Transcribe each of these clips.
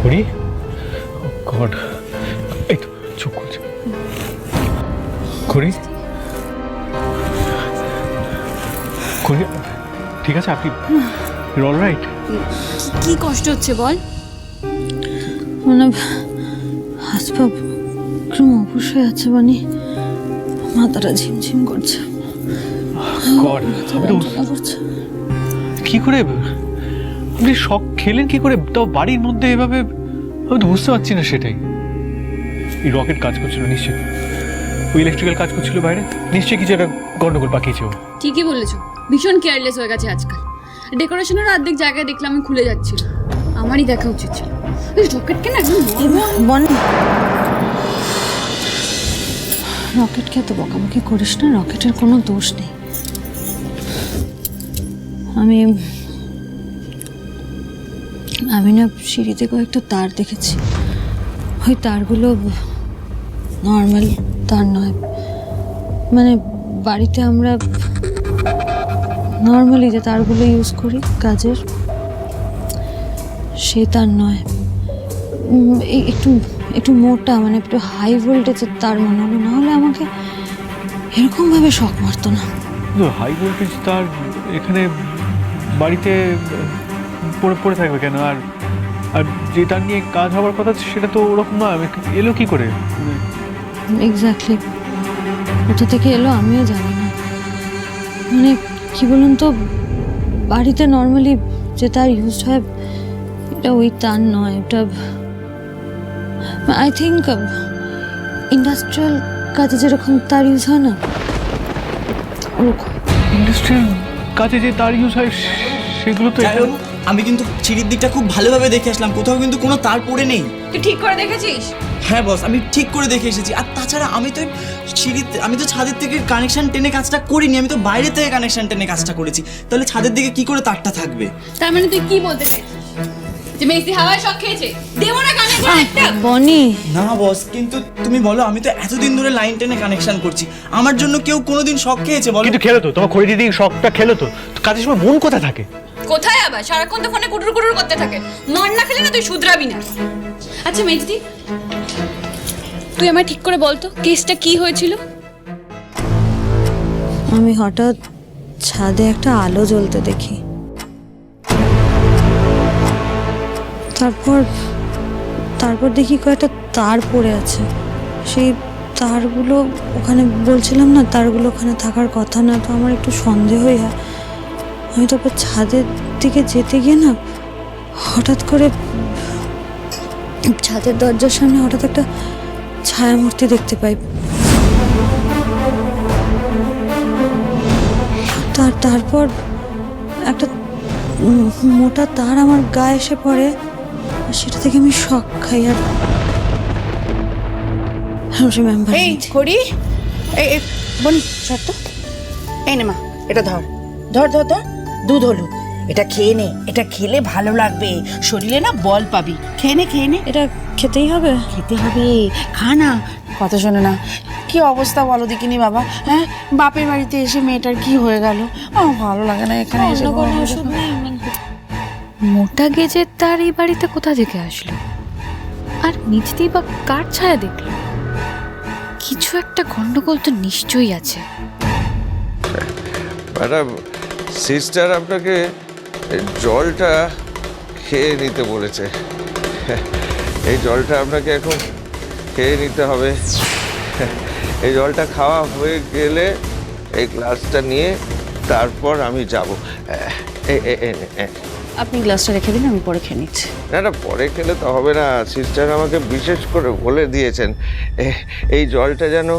করি? গড এই তো চোখ খুলছে। করি? করি? ঠিক আছে আপনি অল রাইট কি কষ্ট হচ্ছে বল? মানে হাত পা একদম অবশ হয়ে আছে মানে মাথাটা ঝিমঝিম করছে। গড আমি তো করছে। কি করে আপনি শখ খেলেন কি করে? তাও বাড়ির মধ্যে এভাবে আমি তো বুঝতে পারছি না সেটাই। এই রকেট কাজ করছিল, নিশ্চয়ই। ওই ইলেকট্রিক্যাল কাজ করছিল বাইরে। নিশ্চয়ই কিছু একটা গন্ডগোল পাকিয়েছে ও। ঠিকই বলেছ। ভীষণ কেয়ারলেস হয়ে গেছে আজকাল। ডেকোরেশনের অর্ধেক জায়গায় দেখলাম আমি খুলে যাচ্ছিল। আমারই দেখা উচিত ছিল। রকেটকে না রকেটকে এত বকাবকি করিস না রকেটের কোনো দোষ নেই। আমি আমি না সিঁড়িতে কয়েকটা তার দেখেছি। ওই তারগুলো নর্মাল তার নয়। মানে বাড়িতে আমরা নর্মালি যে তারগুলো ইউজ করি কাজের, সে তার নয়। একটু একটু মোটা মানে একটু হাই ভোল্টেজের তার মনে হলো, না হলে আমাকে এরকমভাবে শখ মারতো না। হাই ভোল্টেজ তার এখানে বাড়িতে পড়ে পড়ে থাকবে কেন? আর আর যেটা তার নিয়ে কাজ হওয়ার কথা সেটা তো ওরকম নয়। আমি এলো কি করে? এক্স্যাক্টলি কোথা থেকে এলো আমিও জানি না। মানে কি বলুন তো বাড়িতে নর্মালি যে তার ইউজ হয় এটা ওই তার নয়। এটা আই থিঙ্ক ইন্ডাস্ট্রিয়াল কাজে যেরকম তার ইউজ হয় না ওরকম। ইন্ডাস্ট্রিয়াল কাজে যে তার ইউজ হয় সেগুলো তো আমি কিন্তু সিঁড়ির দিকটা খুব ভালোভাবে দেখে আসলাম কোথাও কিন্তু কোনো তার পড়ে নেই। তুই ঠিক করে দেখেছিস? হ্যাঁ বস আমি ঠিক করে দেখে এসেছি। আর তাছাড়া আমি তো সিঁড়িতে আমি তো ছাদের থেকে কানেকশন টেনে কাজটা করিনি আমি তো বাইরে থেকে কানেকশন টেনে কাজটা করেছি। তাহলে ছাদের দিকে কি করে তারটা থাকবে? তার মানে তুই কি বলতে চাইছিস? যে মেসি হাওয়ায় শখ খেয়েছে দেবো না কানে করে একটা। বনি। না বস কিন্তু তুমি বলো আমি তো এতদিন ধরে লাইন টেনে কানেকশন করছি। আমার জন্য কেউ কোনোদিন শখ খেয়েছে বলো? কিন্তু খেলো তো তোমার খড়ি দিদি শখটা খেলো তো। তো কাজের সময় মন কোথায় থাকে? কোথায় আবার? সারাক্ষণ তো ফোনে কুটুর কুটুর করতে থাকে। মন না খেলে না তুই শুধরাবি না। আচ্ছা মেজদি তুই আমায় ঠিক করে বলতো কেসটা কি হয়েছিল? আমি হঠাৎ ছাদে একটা আলো জ্বলতে দেখি। তারপর তারপর দেখি কয়েকটা তার পড়ে আছে। সেই তারগুলো ওখানে বলছিলাম না, তারগুলো ওখানে থাকার কথা না, তো আমার একটু সন্দেহই হয়। আমি তারপর ছাদের দিকে যেতে গিয়ে না, হঠাৎ করে ছাদের দরজার সামনে হঠাৎ একটা ছায়ামূর্তি দেখতে পাই। তার, তারপর একটা মোটা তার আমার গায়ে এসে পড়ে। আর সেটা থেকে আমি শখ খাই আর রিমেম্বার এই করি এই এই, বনি সর তো এই নে মা এটা ধর। ধর ধর ধর। দুধ হলুদ এটা খেয়ে নে। এটা খেলে ভালো লাগবে। শরীরে না বল পাবি। খেয়ে নে খেয়ে নে। এটা খেতেই হবে। খেতে হবে। খা না। কথা শোনে না। কি অবস্থা বলো দেখিনি বাবা হ্যাঁ? বাপের বাড়িতে এসে মেয়েটার কি হয়ে গেল? আমার ভালো লাগে না এখানে এসে অন্য কোনো ওষুধ নেই মোটা গেজের তার এই বাড়িতে কোথা থেকে আসলো? আর নিজেতেই বা কার ছায়া দেখল? কিছু একটা গন্ডগোল তো নিশ্চয়ই আছে। ম্যাডাম, সিস্টার আপনাকে জলটা খেয়ে নিতে বলেছে। এই জলটা আপনাকে এখন খেয়ে নিতে হবে। এই জলটা খাওয়া হয়ে গেলে এই গ্লাসটা নিয়ে তারপর আমি যাব। আপনি গ্লাসটা রেখে দিন আমি পরে খেয়ে নিচ্ছি। না না পরে খেলে তো হবে না। সিস্টার আমাকে বিশেষ করে বলে দিয়েছেন। এ- এই জলটা যেন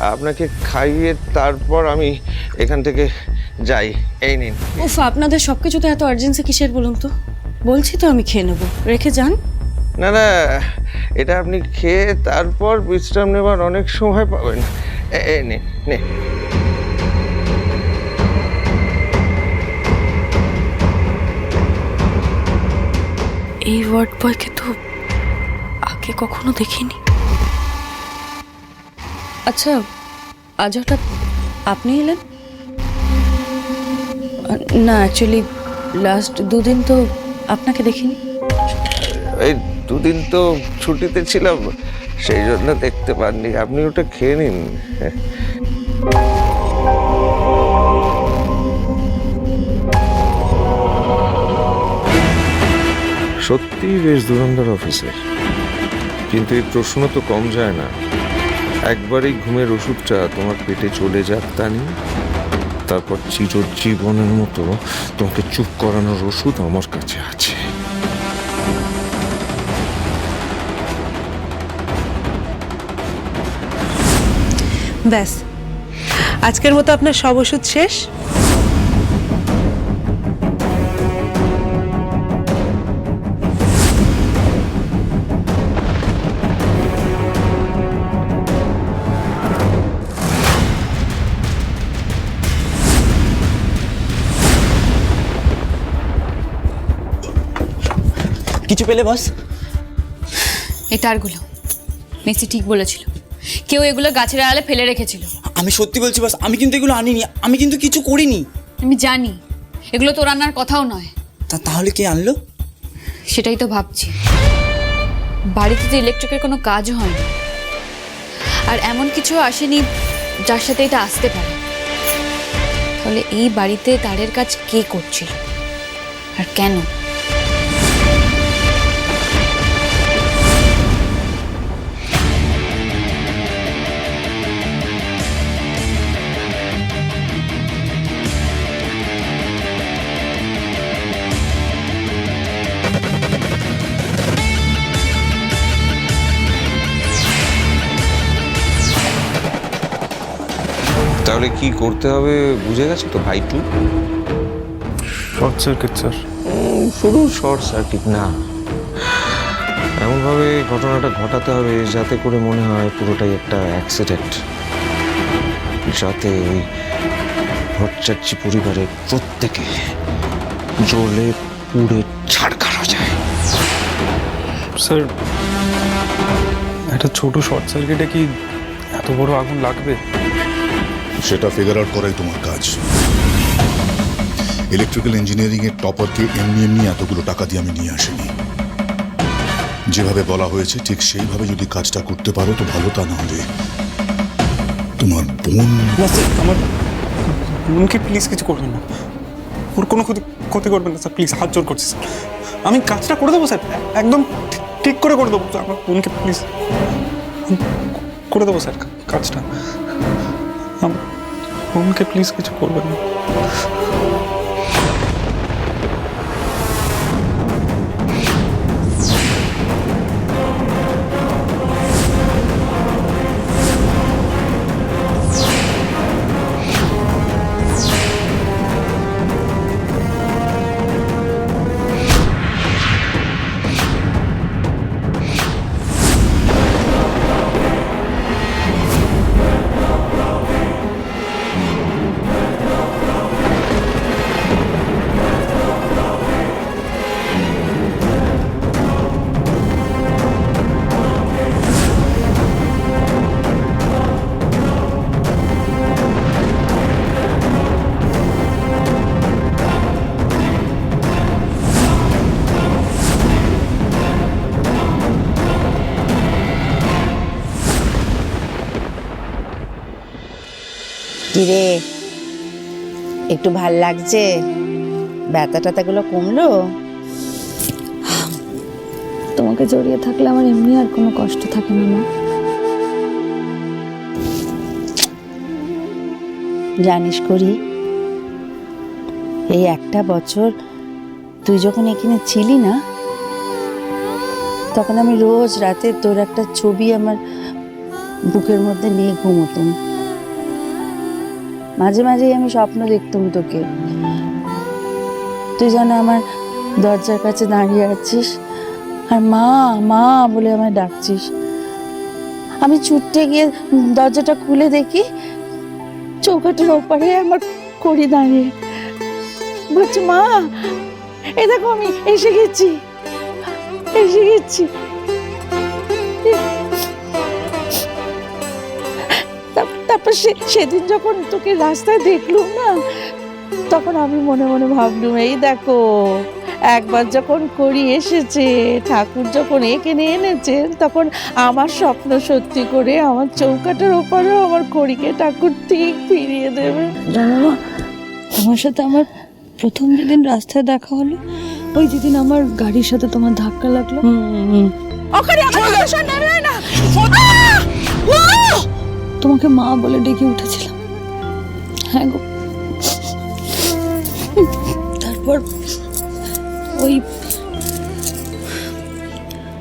আপনাকে খাইয়ে তারপর আমি এখান থেকে যাই। এই নিন। উফ আপনাদের সব কিছুতে এত আর্জেন্সি কিসের বলুন তো? বলছি তো আমি খেয়ে নেব। রেখে যান। না না এটা আপনি খেয়ে তারপর বিশ্রাম নেবার অনেক সময় পাবেন। এ- এ নে নে এই ওয়ার্ড বয়কে তো আগে কখনো দেখিনি। আচ্ছা আজ হঠাৎ আপনি এলেন? না অ্যাকচুয়ালি লাস্ট দুদিন তো আপনাকে দেখিনি। এই দুদিন তো ছুটিতে ছিলাম, সেই জন্য দেখতে পাননি। আপনি ওটা খেয়ে নিন। সত্যিই বেশ দুরন্তর অফিসের। কিন্তু এই প্রশ্ন তো কম যায় না। একবারই ঘুমের ওষুধটা তোমার পেটে চলে যাক তা নিয়ে তারপর চিরজীবনের মতো তোমাকে চুপ করানোর ওষুধ আমার কাছে আছে। ব্যাস। আজকের মতো আপনার সব ওষুধ শেষ? পেলে বস এই তারগুলো মেসি ঠিক বলেছিল। কেউ এগুলো গাছের আড়ালে ফেলে রেখেছিল। আমি সত্যি বলছি বস আমি কিন্তু এগুলো আনিনি। আমি কিন্তু কিছু করিনি। আমি জানি। এগুলো তোর রান্নার কথাও নয়। তা তাহলে কে আনলো? সেটাই তো ভাবছি। বাড়িতে তো ইলেকট্রিকের কোনো কাজও হয়নি আর এমন কিছু আসেনি যার সাথে এটা আসতে পারে। তাহলে এই বাড়িতে তারের কাজ কে করছিল? আর কেন? কি করতে হবে বুঝে গেছে তো ভাই টু? শর্ট সার্কিট স্যার শুধু শর্ট সার্কিট না। এমনভাবে ঘটনাটা ঘটাতে হবে যাতে করে মনে হয় পুরোটাই একটা অ্যাক্সিডেন্ট যাতে ওই ভট্টাচার্যি পরিবারের প্রত্যেকে জলে পুড়ে ছাড়খাড় হয়ে যায়। স্যার একটা ছোট শর্ট সার্কিটে কি এত বড় আগুন লাগবে? সেটা ফিগার আউট করাই তোমার কাজ। ইলেকট্রিক্যাল ইঞ্জিনিয়ারিং এর টপারকে এমনি এমনি এতগুলো টাকা দিয়ে আমি নিয়ে আসিনি। যেভাবে বলা হয়েছে, ঠিক সেইভাবে যদি কাজটা করতে পারো তো ভালো তা না হলে তোমার বোন আমার বোনকে প্লিজ কিছু করবেন না। ওর কোনো ক্ষতি ক্ষতি করবেন না, স্যার প্লিজ হাত জোর করছি, স্যার। আমি কাজটা করে দেবো, স্যার, একদম ঠিক করে করে দেবো আমার বোনকে প্লিজ করে দেবো, স্যার, কাজটা। আমার বোনকে প্লিজ কিছু করবেন না কিরে একটু ভালো লাগছে? ব্যথা ট্যাথাগুলো কমলো? তোমাকে জড়িয়ে থাকলে আমার এমনি আর কোনো কষ্ট থাকে না মা। জানিস করি এই একটা বছর তুই যখন এখানে ছিলি না তখন আমি রোজ রাতে তোর একটা ছবি আমার বুকের মধ্যে নিয়ে ঘুমোতাম। মাঝে মাঝেই আমি স্বপ্ন দেখতাম তোকে। তুই যেন আমার দরজার কাছে দাঁড়িয়ে আছিস। আর মা মা বলে আমায় ডাকছিস। আমি ছুটতে গিয়ে দরজাটা খুলে দেখি চৌকাটের ওপারে আমার করি দাঁড়িয়ে। বলছি, মা, এ দেখো আমি এসে গেছি এসে গেছি। সেদিন যখন তোকে রাস্তায় দেখলুম না তখন আমি মনে মনে ভাবলুম এই দেখো একবার যখন করি এসেছে ঠাকুর যখন এখানে এনেছেন তখন আমার স্বপ্ন সত্যি করে আমার চৌকাটার ওপারেও আমার কড়িকে ঠাকুর ঠিক ফিরিয়ে দেবে। তোমার সাথে আমার প্রথম যেদিন রাস্তায় দেখা হলো ওই যেদিন আমার গাড়ির সাথে তোমার ধাক্কা লাগল। ওখানে আমার না। তোমাকে মা বলে ডেকে উঠেছিলাম। হ্যাঁ গো। তারপর ওই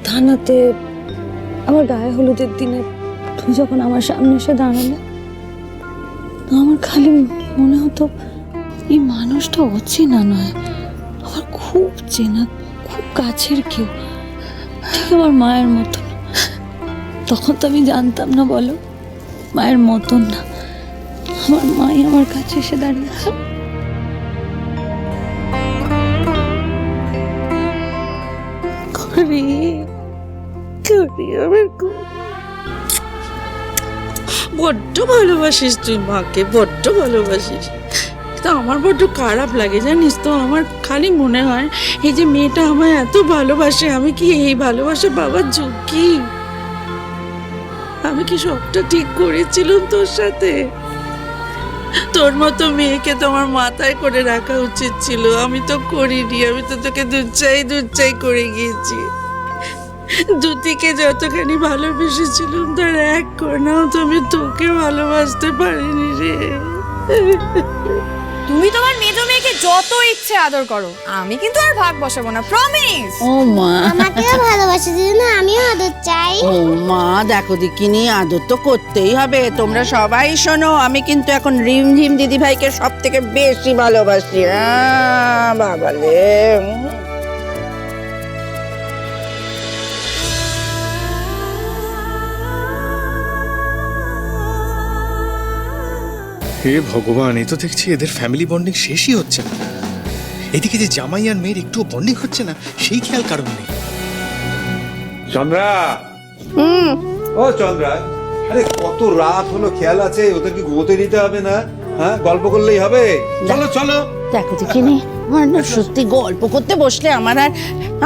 থানাতে আমার গায়ে হলুদের দিনে তুমি যখন আমার সামনে এসে দাঁড়ালে আমার খালি মনে হতো এই মানুষটা অচেনা নয় আমার খুব চেনা, খুব কাছের কেউ, ঠিক আমার মায়ের মতন। তখন তো আমি জানতাম না বলো। মায়ের মতন না। আমার মাই আমার কাছে এসে দাঁড়িয়েছে। বড্ড ভালোবাসিস তুই মাকে, বড্ড ভালোবাসিস। তো আমার বড্ড খারাপ লাগে, জানিস তো? আমার খালি মনে হয়, এই যে মেয়েটা আমায় এত ভালোবাসে, আমি কি এই ভালোবাসা পাওয়ার যোগ্যী? আমি কি সবটা ঠিক করেছিলাম তোর সাথে? তোর মতো মেয়েকে তোমার মাথায় করে রাখা উচিত ছিল। আমি তো করিনি, আমি তো তোকে দুচ্চাই দুচ্চাই করে গিয়েছি। দুতিকে যতখানি ভালোবেসেছিলাম, তার এক কোনাও তো আমি তোকে ভালোবাসতে পারিনি রে। তুমি তোমার মেজো মেয়েকে যত ইচ্ছে আদর করো আমি কিন্তু আর ভাগ বসাবো না প্রমিস ও মা। আমাকেও ভালোবাসে দিদি না আমিও আদর চাই। ও মা দেখো দিকিনি আদর তো করতেই হবে তোমরা সবাই শোনো আমি কিন্তু এখন রিমঝিম দিদি ভাইকে সব থেকে বেশি ভালোবাসি। বাবা বাবালে হে ভগবান এ তো দেখছি এদের ফ্যামিলি বন্ডিং শেষই হচ্ছে না। এদিকে যে জামাই আর মেয়ের একটু বন্ডিং হচ্ছে না সেই খেয়াল কারণ নেই। চন্দ্রা! ও চন্দ্রা আরে কত রাত হলো খেয়াল আছে? ওদেরকে ঘুমোতে দিতে হবে না হ্যাঁ? গল্প করলেই হবে। চলো চলো। দেখো দেখিনি আমার না সত্যি গল্প করতে বসলে আমার আর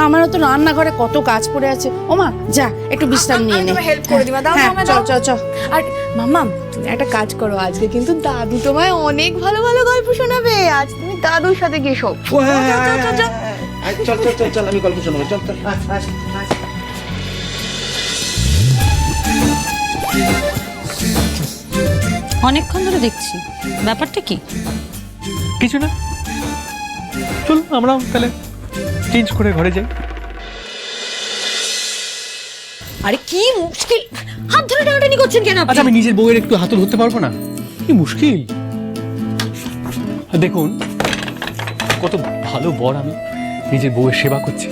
আমারও তো রান্নাঘরে কত কাজ পড়ে আছে। ও মা যা একটু বিশ্রাম নিয়ে নে। হেল্প করে দিবা দাও হ্যাঁ চল। চল চল। আর মাম্মাম তুমি একটা কাজ করো আজকে কিন্তু দাদু তোমায় অনেক ভালো ভালো গল্প শোনাবে। আজ তুমি দাদুর সাথে গিয়ে হ্যাঁ। চল চল চল চল আমি গল্প শোনাবো চল চল। অনেকক্ষণ ধরে দেখছি। ব্যাপারটা কি? কিছু না। চলুন আমরাও তাহলে চেঞ্জ করে ঘরে যাই। আরে কি মুশকিল। হাত ধরে টানাটানি করছেন কেন আচ্ছা আমি নিজের বউয়ের একটু হাতে ধরতে পারব না? কি মুশকিল। দেখুন কত ভালো বর আমি। নিজের বউয়ের সেবা করছি।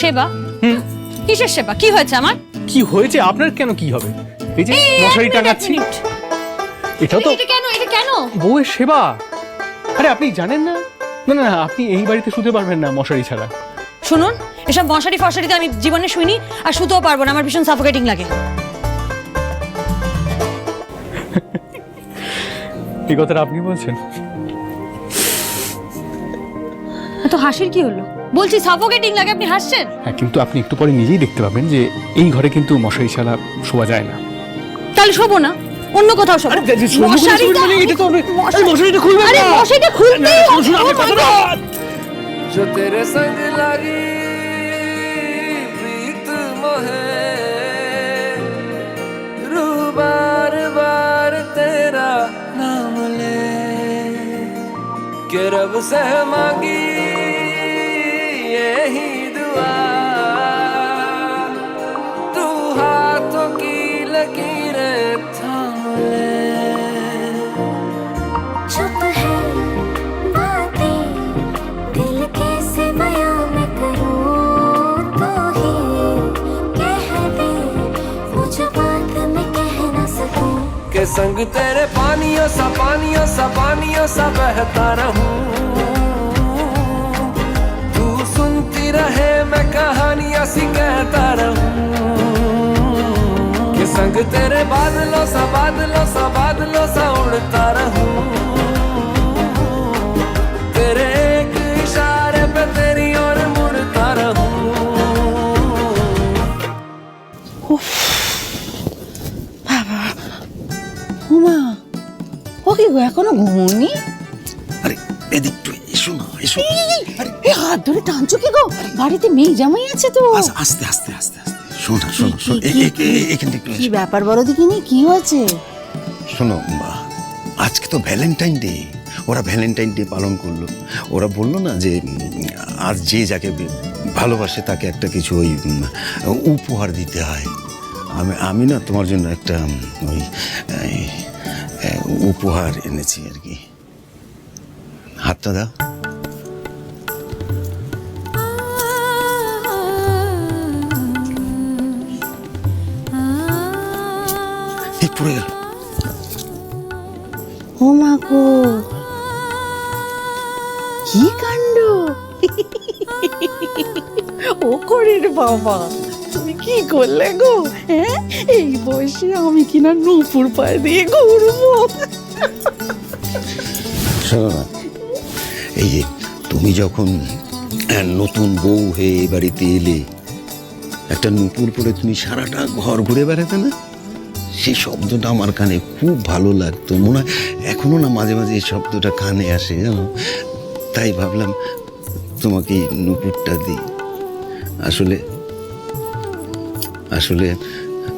সেবা? হুম। কিসের সেবা? কি হয়েছে আমার? কি হয়েছে? আপনার কেন কি হবে? এই যে মশারি টাঙাচ্ছি এটা তো এটা কেন? এটা কেন? বউয়ের সেবা। আরে আপনি জানেন না? না না আপনি এই বাড়িতে শুতে পারবেন না মশারি ছাড়া। শুনুন এসব মশারি ফশারিতে আমি জীবনে শুইনি আর শুতেও পারব না আমার ভীষণ সাফোকেটিং লাগে। এই কথাটা আপনি বলছেন? এত হাসির কি হলো? বলছি সাফোকেটিং লাগে আপনি হাসছেন? হ্যাঁ কিন্তু আপনি একটু পরে নিজেই দেখতে পাবেন যে এই ঘরে কিন্তু মশারি ছাড়া শোয়া যায় না। তাহলে শোবো না। অন্য কোথাও শোবো মশারিটা মশারিটা খুলবে আরে মশারিটা খুলতেই হবে। जो तेरे संग लगी प्रीत मोहे रू बार बार तेरा नाम ले के रब से मांगी यही दुआ संग तेरे पानियों सा पानियों सा पानियों सा बहता रहूँ। तू सुनती रहे, मैं कहानियाँ सी कहता रहूँ। कि संग तेरे बादलों सा बादलों सा बादलों सा এখনও ঘুমোনি? আরে এদিক একটু এসো না এসো। এই হাত ধরে টানছো কি গো? বাড়িতে মেয়ে জামাই আছে তো। আস্তে আস্তে আস্তে আস্তে। শোনো শোনো শোনো এ- এ- এখান থেকে কি ব্যাপার বড় দেখিনি কি হয়েছে? শোনো মা, আজকে তো ভ্যালেন্টাইন ডে ওরা ভ্যালেন্টাইন ডে পালন করল। ওরা বলল না যে আজ যে যাকে ভালোবাসে তাকে একটা কিছু ওই উপহার দিতে হয়। আমি আমি না তোমার জন্য একটা ওই উপহার এনেছি আর কি। হাতটা দাও। পড়ে গেল। ও মা গো। কি কাণ্ড? ও করির বাবা। তুমি কি করলে গো? হ্যাঁ? এই বয়সে আমি কিনা নূপুর পায়ে দিয়ে ঘুরবো। এই যে তুমি যখন নতুন বউ হয়ে বাড়িতে এলে, একটা নুপুর পরে তুমি সারাটা ঘর ঘুরে বেড়াতে না? সেই শব্দটা আমার কানে খুব ভালো লাগতো। মনে হয় এখনও না মাঝে মাঝে এই শব্দটা কানে আসে, জানো? তাই ভাবলাম তোমাকে নুপুরটা দিই। আসলে আসলে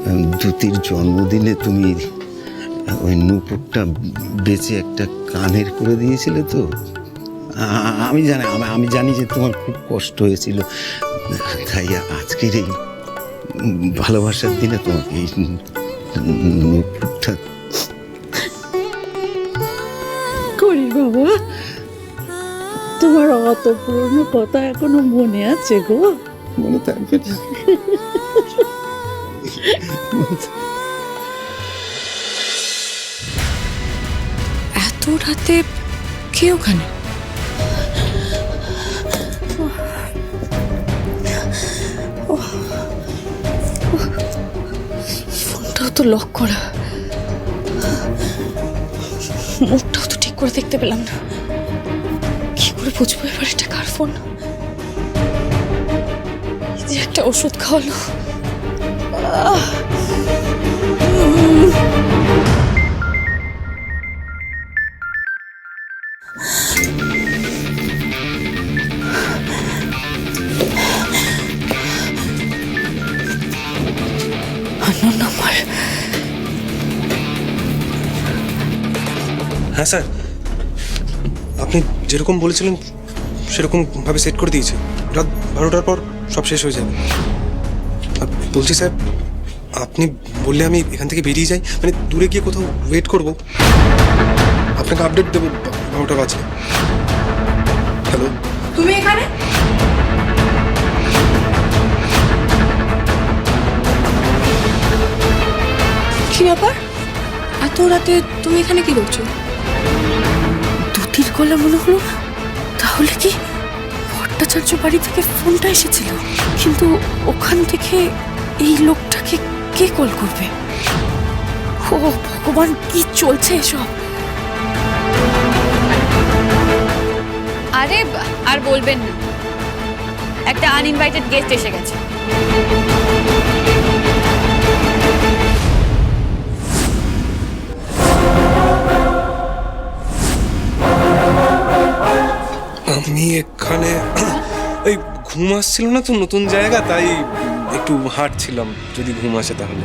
উম, দ্যুতির জন্মদিনে তুমি ওই নুপুরটা বেচে একটা কানের করে দিয়েছিলে তো? আমি জানি আমি- জানি যে তোমার খুব কষ্ট হয়েছিল। তাই আজকের এই ভালোবাসার দিনে তোমাকে এই নুপুরটা করির বাবা। তোমার অত পুরনো কথা এখনও মনে আছে গো? মনে থাকবে। না। এত রাতে কে ওখানে? ফোনটাও তো লক করা। মুখটাও তো ঠিক করে দেখতে পেলাম না। কি করে বুঝব এবার এটা কার ফোন? যে একটা ওষুধ খাওয়ালো। অন্য যেরকম বলেছিলেন, সেরকম ভাবে সেট করে দিয়েছে। রাত বারোটার পর সব শেষ হয়ে যাবে। বলছি স্যার, আপনি বললে আমি এখান থেকে বেরিয়ে যাই মানে দূরে গিয়ে কোথাও ওয়েট করব। আপনাকে আপডেট দেবো, বারোটা বাজে। হ্যালো তুমি এখানে? কি ব্যাপার? এত রাতে তুমি এখানে কি করছ? দুটির গলা মনে হলো, তাহলে কি ভট্টাচার্য বাড়ি থেকে ফোনটা এসেছিল? কিন্তু ওখান থেকে এই লোকটাকে কে কল করবে? ও ভগবান, কি চলছে এসব? আরে, আর বলবেন না। একটা আনইনভাইটেড গেস্ট এসে গেছে। আমি এখানে এই ঘুম আসছিল না তো নতুন জায়গা তাই একটু হাঁটছিলাম যদি ঘুম আসে তাহলে।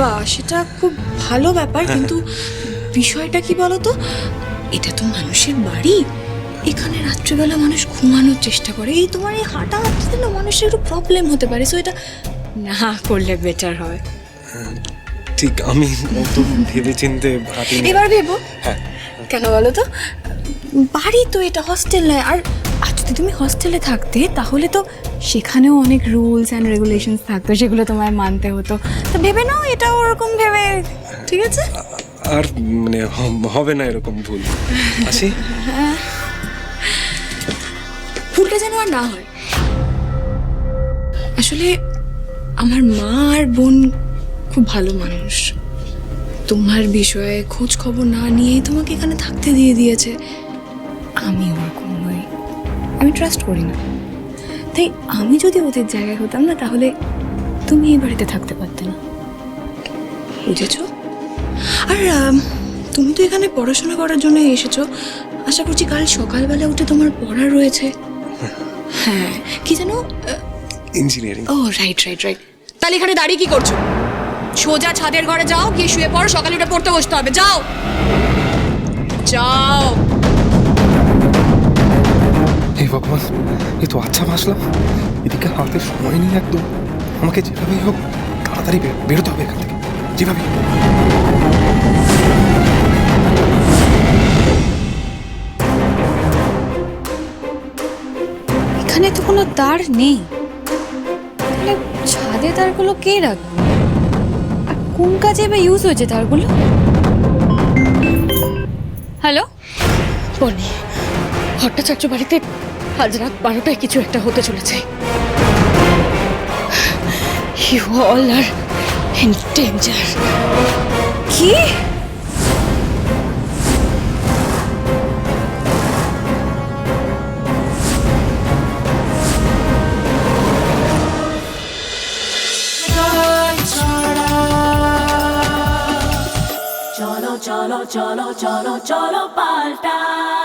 বা সেটা খুব ভালো ব্যাপার কিন্তু বিষয়টা কি বলতো? এটা তো মানুষের বাড়ি। এখানে রাত্রিবেলা মানুষ ঘুমানোর চেষ্টা করে। এই তোমার এই হাঁটা হাঁটতে না মানুষের একটু প্রবলেম হতে পারে। সো এটা না করলে বেটার হয়। ঠিক আমি অত ভেবে চিনতে এবার ভেবো। হ্যাঁ। কেন বলো তো বাড়ি তো এটা হস্টেল নয়। আর আর যদি তুমি হস্টেলে থাকতে তাহলে তো সেখানেও অনেক রুলস অ্যান্ড রেগুলেশনস থাকতো সেগুলো তোমায় মানতে হতো। তো ভেবে নাও এটা ওরকম ভেবে ঠিক আছে? আর মানে হবে না এরকম ভুল। আসি? ভুলটা যেন আর না হয়। আসলে আমার মা আর বোন খুব ভালো মানুষ। তোমার বিষয়ে খোঁজ খবর না নিয়েই তোমাকে এখানে থাকতে দিয়ে দিয়েছে। আমি ওরকম নই আমি ট্রাস্ট করি না। তাই আমি যদি ওদের জায়গায় হতাম না তাহলে তুমি এই বাড়িতে থাকতে পারতে না। বুঝেছ? আর তুমি তো এখানে পড়াশোনা করার জন্য এসেছ। আশা করছি কাল সকালবেলা উঠে তোমার পড়া রয়েছে। হ্যাঁ কি যেন ইঞ্জিনিয়ারিং ও রাইট রাইট রাইট তাহলে এখানে দাঁড়িয়ে কি করছ? সোজা ছাদের ঘরে যাও গিয়ে শুয়ে পড়ো সকালে উঠে পড়তে বসতে হবে। যাও। যাও। ভগবান এ তো আচ্ছা ভাসলাম। এদিকে হাতে সময় নেই একদম। আমাকে যেভাবেই হোক তাড়াতাড়ি বেরোতে হবে এখান থেকে। যেভাবেই এখানে তো কোনো তার নেই। তাহলে ছাদে তারগুলো কে রাখবে? আর কোন কাজে বা ইউজ হয়েছে তারগুলো? হ্যালো বনি ভট্টাচার্য বাড়িতে আজ রাত বারোটায় কিছু একটা হতে চলেছে। You all are in danger কি? cholo, cholo, cholo, cholo, cholo, paltai.